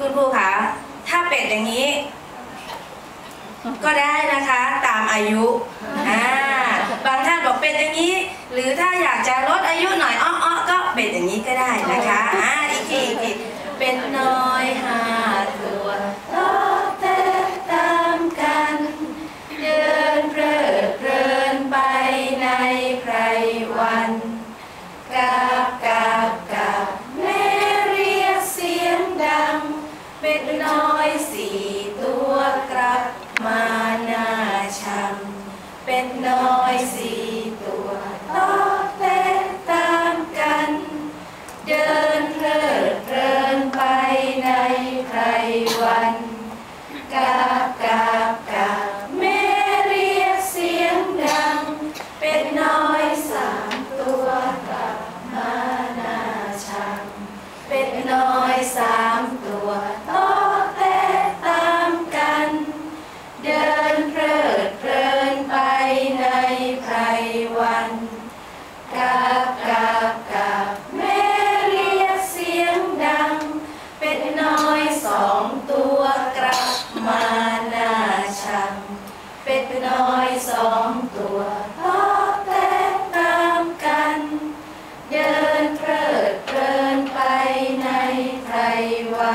คุณครูคะถ้าเป็ดอย่างนี้ ก็ได้นะคะตามอายุบางท่านบอกเป็ดอย่างนี้ หรือถ้าอยากจะลดอายุหน่อยอ้อๆก็เป็ดอย่างนี้ก็ได้นะคะอ,อีกทีอีเป็นน้อย ดน้อยสี่ตัวต้อเล่นตามกัน เดินเพลิดเพลินไปในใครวันกับกับกับแม่เรียกเสียงดัง เป็นน้อยสามตัวกลับมาหน้าชัง เป็นน้อยสามตัว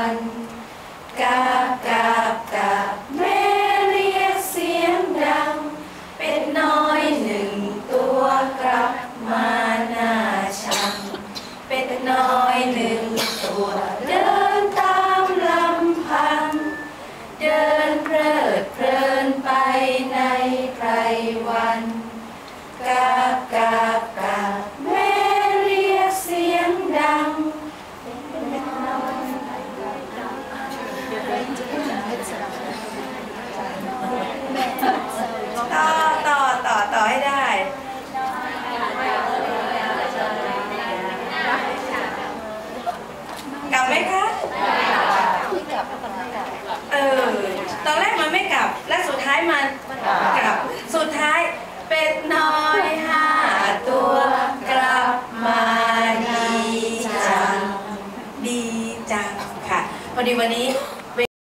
ันกาบกาบกาบแม่เรียกเสียงดัง เป็ดน้อยหนึ่งตัวกลับมาหน้าชัง เป็ดน้อยหนึ่งตัว ดีวันนี้